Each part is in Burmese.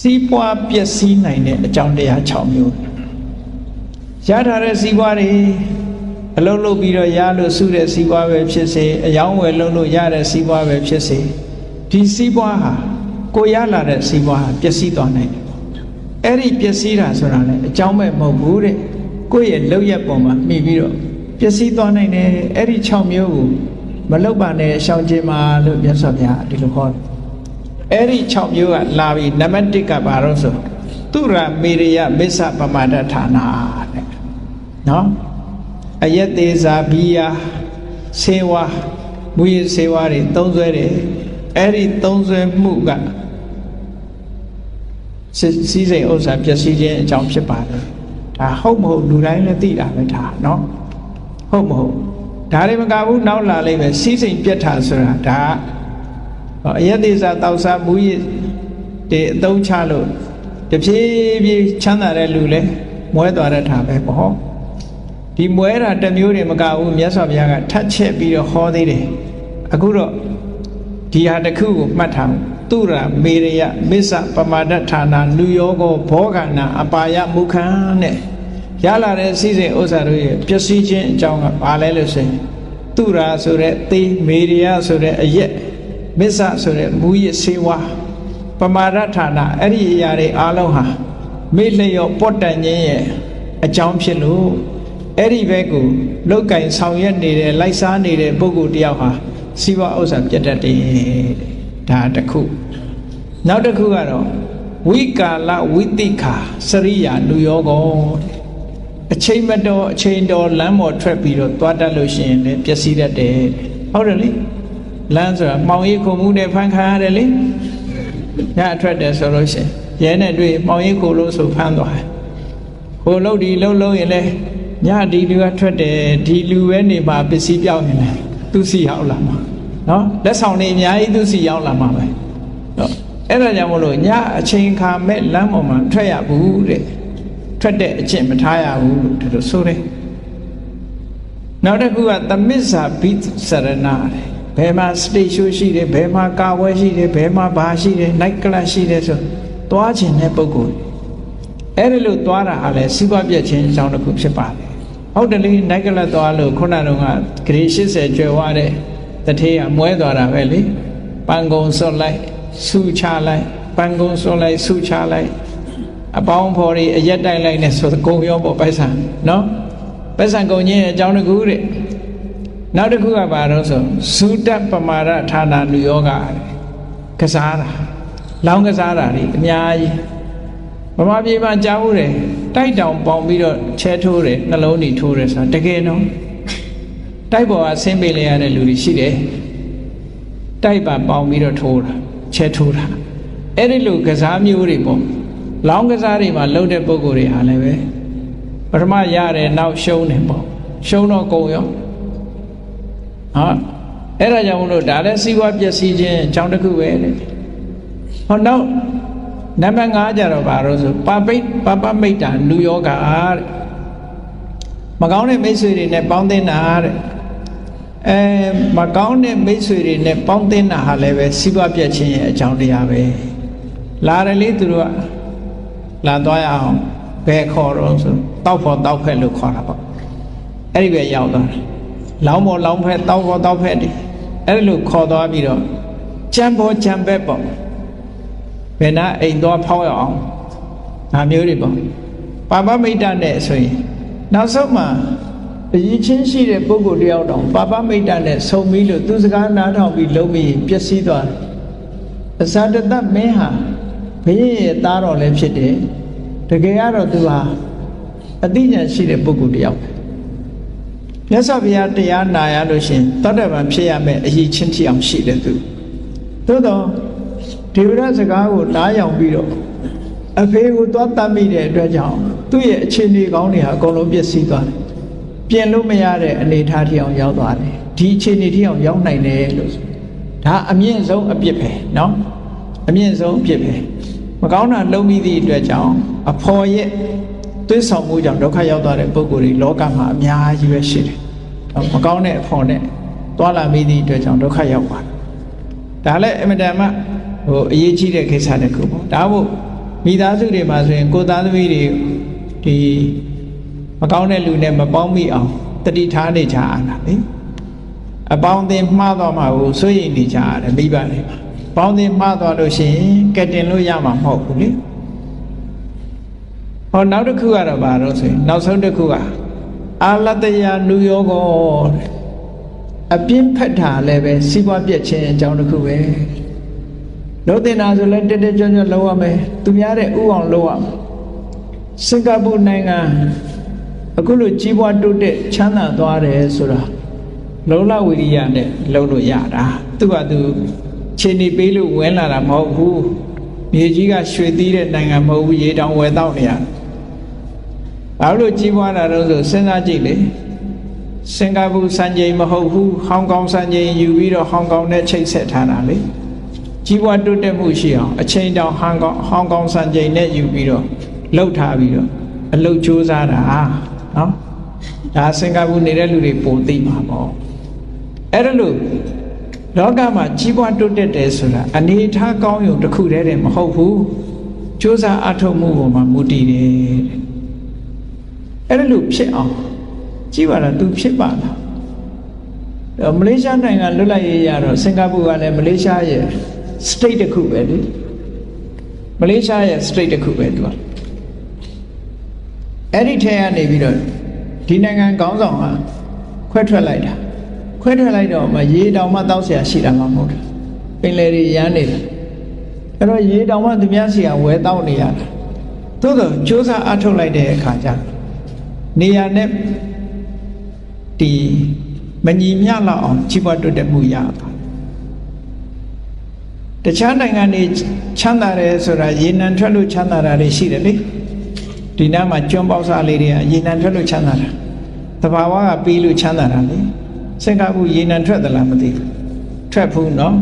စီးပွားပျက်စီးနိုင်တဲ့အကြောင်းတရား6မျိုးရထားတဲ့စီးပွားတွေအလုံးလုံးပြီးတော့ရလို့စုတဲ့စီးပွားပဲဖြစ်စေအယောင်းဝယ်လုံးလို့ရတဲ့စီးပွားပဲဖြစ်စေဒီစီးပွားဟာကိုရလာတဲ့စီးပွားဟာပျက်စီးသွားနိုင်တယ်အဲ့ဒီပျက်စီးတာဆိုတာလည်းအကြောင်းမဲ့မဟုတ်ဘူးတဲ့ကိုယ့်ရဲ့လောက်ရက်ပုံမှာမိပြီးတော့ပျက်စီးသွားနိုင်တယ်အဲ့ဒီ6မျိုးကိုမလောက်ပါနဲ့ရှောင်ကျင်ပါလို့မြတ်စွာဘုရားဒီလိုခေါ်တယ် အဲ့ဒီ6မျိုးကလာပြီးနံပါတ်1ကဘာလို့ဆိုသူရမေရိယမစ္ဆပမဒဌာနာတဲ့နော်အယက်သေးစာဘီယာဆေဝါမူရဆေဝါတွေသုံးဆွဲတယ်အဲ့ဒီသုံးဆွဲမှုကစီးစိမ်ဥစ္စာပျက်စီးခြင်းအကြောင်းဖြစ်ပါတယ်ဒါဟုတ်မဟုတ်လူတိုင်းလည်းသိတာပဲဒါနော်ဟုတ်မဟုတ်ဒါတွေမကဘူးနောက်လာလိမ့်မယ်စီးစိမ်ပြက်တာဆိုတာဒါ အယက်သေးစာတောက်စားမူရတွေအသုံးချလို့တဖြည်းဖြည်းချမ်းသာတဲ့လူလဲမွဲသွားတဲ့ထာပဲပေါ့ဒီမွဲတာတစ်မျိုးတွေမကဘူးမြတ်စွာဘုရားကထပ်ချက်ပြီးတော့ဟောသေးတယ်အခုတော့ဒီဟာတစ်ခုကိုမှတ်ထားသူရမေရယမစ္ဆပမာဒဌာနာလူယောဂောဘောဂနာအပါယမုခံနဲ့ရလာတဲ့စီစဉ်ဥစ္စာတို့ရဲ့ပျက်စီးခြင်းအကြောင်းကဘာလဲလို့ဆိုရင်သူရာဆိုတဲ့သေမေရယဆိုတဲ့အရက် မစ္ဆဆိုတဲ့မူရစေဝါပမာဒဌာနာအဲ့ဒီအရာတွေအားလုံးဟာမေ့လျော့ပော့တန်ခြင်းရဲ့အကြောင်းဖြစ်လို့အဲ့ဒီဘက်ကိုလောက်ကင်ဆောင်ရွက်နေတဲ့လိုက်စားနေတဲ့ပုဂ္ဂိုလ်တယောက်ဟာစီးပွားဥစ္စာပြတ်တတ်တယ်ဒါတစ်ခုနောက်တစ်ခုကတော့ဝိကာလဝိတိခာစရိယာလူယောကောအချိန်မတော်အချိန်တော်လမ်းပေါ်ထွက်ပြီးတော့သွားတတ်လို့ရှိရင်လည်းပျက်စီးတတ်တယ်ဟုတ်တယ်လေ လမ်းဆိုတာမောင်ရိပ်ခုံမှုနဲ့ဖန်ခါရတယ်လေညအထွက်တယ်ဆိုလို့ရှိရင်ရဲနဲ့တွေ့မောင်ရိပ်ခုံလို့ဆိုဖမ်းသွားတယ်ဟိုလှုပ်ဒီလှုပ်လို့ရင်လည်းညဒီလူကထွက်တယ်ဒီလူပဲနေမှာပစ္စည်းပြောင်းနေတယ်သူစီရောက်လာမှာနော်လက်ဆောင်တွေအများကြီးသူစီရောက်လာမှာပဲနော်အဲ့ဒါကြောင့်မလို့ညအချိန်ခါမဲ့လမ်းပေါ်မှာထွက်ရဘူးတဲ့ထွက်တဲ့အကျင့်မထားရဘူးလို့ဒီလိုဆိုတယ်နောက်တစ်ခုကသမစ္ဆာဘိသရဏတဲ့ ဘယ်မှာစတေရှိုးရှိတယ်ဘယ်မှာကာဝဲရှိတယ်ဘယ်မှာဘာရှိတယ်နိုက်ကလပ်ရှိတယ်ဆိုသွားခြင်းတဲ့ပုဂ္ဂိုလ်အဲ့ဒီလိုသွားတာဟာလဲစီးပွားပြည့်ခြင်းအကြောင်းတစ်ခုဖြစ်ပါတယ်ဟုတ်တယ်လေနိုက်ကလပ်သွားလို့ခုနတုန်းကဂရေ80ကျွယ်ဝတဲ့တထေးကမွဲသွားတာပဲလေပန်ကုံစွတ်လိုက်ဆူချလိုက်ပန်ကုံစွတ်လိုက်ဆူချလိုက်အပေါင်းဖော်တွေအရက်တိုက်လိုက်နဲ့ဆိုကုံရောပေါ့ပိုက်ဆံနော်ပိုက်ဆံကုံချင်းအကြောင်းတစ်ခုတဲ့ နောက်တစ်ခုကဘာလို့ဆိုသုတ္တပမာဒဌာနာလူယောဂတဲ့ကစားတာလောင်းကစားတာတွေအများကြီးဗမာပြည်မှာကြားဘူးတယ်တိုက်တောင်ပေါင်ပြီးတော့ချဲထိုးတယ်နှလုံးတွေထိုးတယ်ဆိုတာတကယ်နော်တိုက်ပေါ်ကဆင်းပေးလိုက်ရတဲ့လူတွေရှိတယ်တိုက်ပါပေါင်ပြီးတော့ထိုးတာချဲထိုးတာအဲ့ဒီလိုကစားမျိုးတွေပေါ့လောင်းကစားတွေမှာလှုပ်တဲ့ပုံကိုယ်တွေဟာလည်းပဲပထမရတယ်နောက်ရှုံးတယ်ပေါ့ရှုံးတော့ကုန်ရော ဟာအဲ့ဒါကြောင့်မလို့ဒါလည်းစီးပွားပျက်စီးခြင်းအကြောင်းတစ်ခုပဲလေဟောနောက်နံပါတ်5ကြတော့ဘာလို့ဆိုပပိတ်ပပမိတ်တာလူယောဂတဲ့မကောင်းတဲ့မိတ်ဆွေတွေနဲ့ပေါင်းသင်းတာတဲ့အဲမကောင်းတဲ့မိတ်ဆွေတွေနဲ့ပေါင်းသင်းတာဟာလည်းပဲစီးပွားပြတ်ခြင်းရဲ့အကြောင်းတရားပဲလာတယ်လေသူတို့ကလာသွားရအောင်ဘယ်ခေါ်တော့ဆိုတောက်ဖို့တောက်ဖက်လို့ခေါ်တာပေါ့အဲ့ဒီပဲရောက်သွားတယ် လောင်းပေါ်လောင်းဖက်တောက်ဖို့တောက်ဖက်ဒီအဲ့ဒီလိုခေါ်သွားပြီးတော့ကြံပေါ်ကြံဘက်ပေါ့ဘယ်နာအိမ်သွားဖောက်ရအောင်ဒါမျိုးတွေပေါ့ပါပမိတ်တနဲ့ဆိုရင်နောက်ဆုံးမှာအရင်ချင်းရှိတဲ့ပုဂ္ဂိုလ်တယောက်တောင်ပါပမိတ်တနဲ့ဆုံပြီးလို့သူစကားနားထောင်ပြီးလုံးပြီးပျက်စီးသွားတယ်အဇာတတမင်းဟာဘုရင်ရဲ့သားတော်လည်းဖြစ်တယ်တကယ်ကတော့သူဟာအသိဉာဏ်ရှိတဲ့ပုဂ္ဂိုလ်တယောက်ပဲ မြတ်စွာဘုရားတရားနာရလို့ရှင်သောတပန်ဖြစ်ရမယ်အရေးချင်းထအောင်ရှိတယ်သူသို့တော့ဒေဝရစကားကိုနားယောင်ပြီးတော့အဖေကိုသွားတတ်မိတဲ့အတွက်ကြောင့်သူ့ရဲ့အခြေအနေကောင်းတွေဟာအကုန်လုံးပျက်စီးသွားတယ်ပြင်လို့မရတဲ့အနေအထားထီအောင်ရောက်သွားတယ်ဒီအခြေအနေထီအောင်ရောက်နိုင်တယ်လို့ဒါအမြင့်ဆုံးအပြစ်ပဲเนาะအမြင့်ဆုံးအပြစ်ပဲမကောင်းတာလုံးပြီးသည့်အတွက်ကြောင့်အဖော်ရဲ့ သွေးဆောင်မှုကြောင့်ဒုက္ခရောက်သွားတဲ့ပုဂ္ဂိုလ်တွေလောကမှာအများကြီးပဲရှိတယ်မကောင်းတဲ့အဖော်နဲ့တွာလာမိသည့်အတွက်ကြောင့်ဒုက္ခရောက်ပါတယ်ဒါလည်းအမြဲတမ်းဟိုအရေးကြီးတဲ့ကိစ္စတစ်ခုပေါ့ဒါမို့မိသားစုတွေမှာဆိုရင်ကိုယ်သားသမီးတွေဒီမကောင်းတဲ့လူနဲ့မပေါင်းမိအောင်တတိထားနေကြရတာလေအပေါင်းအသင်းမှားသွားမှာကိုစိုးရိမ်နေကြရတယ်မိဘတွေပေါင်းအသင်းမှားသွားလို့ရှိရင်ကက်တင်လို့ရမှာမဟုတ်ဘူးလေ ဟောနောက်တစ်ခုကတော့ဘာလို့ဆိုရင်နောက်ဆုံးတစ်ခုကအာလတယနုယောဂောတဲ့အပြင်းဖက်တာလည်းပဲစီးပွားပြက်ခြင်းအကြောင်းတစ်ခုပဲလို့တင်တာဆိုလဲတက်တက်ကြွကြွလောက်ရမယ်သူများတဲ့ဥအောင်လောက်ရမယ်စင်ကာပူနိုင်ငံအခုလိုကြီးပွားတိုးတက်ချမ်းသာသွားတယ်ဆိုတာလုံလဝိရိယနဲ့လုံလို့ရတာသူကသူခြေနေပေးလို့ဝင်လာတာမဟုတ်ဘူးမြေကြီးကရွှေသီးတဲ့နိုင်ငံမဟုတ်ဘူးရေတောင်ဝယ်တော့နေရတယ် ဘာလို့ကြီးပွားတာတော့ဆိုစဉ်းစားကြည့်လေစင်ကာပူစံချိန်မဟုတ်ဘူးဟောင်ကောင်စံချိန်ယူပြီးတော့ဟောင်ကောင်နဲ့ချိတ်ဆက်ထားတာလေကြီးပွားတိုးတက်မှုရှိအောင်အချိန်တောင်ဟောင်ကောင်ဟောင်ကောင်စံချိန်နဲ့ယူပြီးတော့လှုပ်ထားပြီးတော့အလုတ်စူးစမ်းတာနော်ဒါစင်ကာပူနေတဲ့လူတွေပုံသိမှာပေါ့အဲ့ဒါလို့လောကမှာကြီးပွားတိုးတက်တယ်ဆိုတာအနေထားကောင်းရုံတစ်ခုတည်းတည်းမဟုတ်ဘူးစူးစမ်းအထောက်မှုပေါ်မှာမူတည်တယ်တဲ့ အဲ့ဒါလို့ဖြစ်အောင်ကြည့်ပါလား तू ဖြစ်ပါလားအဲ့မလေးရှားနိုင်ငံလွတ်လပ်ရေးရတော့စင်ကာပူကလည်းမလေးရှားရဲ့ state တစ်ခုပဲလေမလေးရှားရဲ့ state တစ်ခုပဲ तू ကအဲ့ဒီထဲကနေပြီးတော့ဒီနိုင်ငံကောင်းဆောင်ကခွဲထွက်လိုက်တာခွဲထွက်လိုက်တော့မှရေတောင်မှတောက်เสียရှိတာမှမဟုတ်ဘူးပင်လယ်တွေရမ်းနေတာအဲ့တော့ရေတောင်မှသူများစီကဝဲတောက်နေရတာသို့တော့စူးစမ်းအထုတ်လိုက်တဲ့အခါကျ နေရာနဲ့ဒီမညီမျှလောက်အောင်ကြီးပွားတိုးတက်မှုရတာတခြားနိုင်ငံတွေချမ်းသာတယ်ဆိုတာရေနံထွက်လို့ချမ်းသာတာတွေရှိတယ်လေဒီနားမှာကျွန်းပေါက်စားလေးတွေကရေနံထွက်လို့ချမ်းသာတာတဘာဝကပြီးလို့ချမ်းသာတာလေစင်ကာပူရေနံထွက်သလားမသိဘူးထွက်ဘူးနော်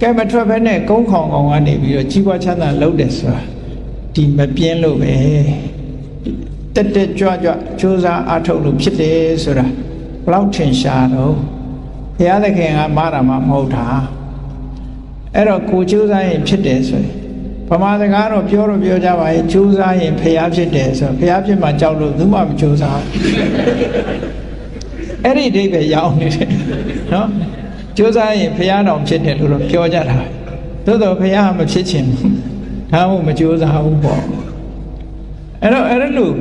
ကဲမထွက်ဘဲနဲ့ကုန်းခေါင်ကောင်ကနေပြီးတော့ကြီးပွားချမ်းသာလုပ်တယ်ဆိုတာဒီမပြင်းလို့ပဲ တက်တက်ကြွကြွစူးစမ်းအားထုတ်လို့ဖြစ်တယ်ဆိုတာဘလောက်ထင်ရှားတော့ဘုရားသခင်ကမာတာမှမဟုတ်တာအဲ့တော့ကိုစူးစမ်းရင်ဖြစ်တယ်ဆိုရင်ဗမာစကားတော့ပြောတော့ပြောကြပါရဲ့စူးစမ်းရင်ဖျားဖြစ်တယ်ဆိုတော့ဖျားဖြစ်မှကြောက်လို့သူမှမစူးစမ်းအဲ့ဒီအဓိပ္ပာယ်ရောက်နေတယ်နော်စူးစမ်းရင်ဖျားတော်ဖြစ်တယ်လို့တော့ပြောကြတာသို့တော့ဖျားမဖြစ်ချင်ဘူးဒါမှမစူးစမ်းဘူးပေါ့အဲ့တော့အဲ့ဒါလို့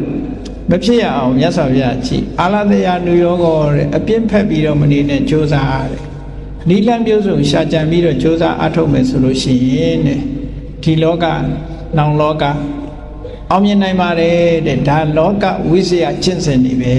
မဖြစ်ရအောင်မြတ်စွာဘုရားကြည်အာလသယာနုယောဂောတဲ့အပြင်းဖက်ပြီးတော့မနေနဲ့ကြိုးစားရတယ်နိလန်းမျိုးစုံရှာကြံပြီးတော့ကြိုးစားအထုတ်မယ်ဆိုလို့ရှိရင်တဲ့ဒီလောကနောင်လောကအောင်မြင်နိုင်ပါတယ်တဲ့ဒါလောကဝိဇ္ဇာကျင့်စဉ်နေပဲ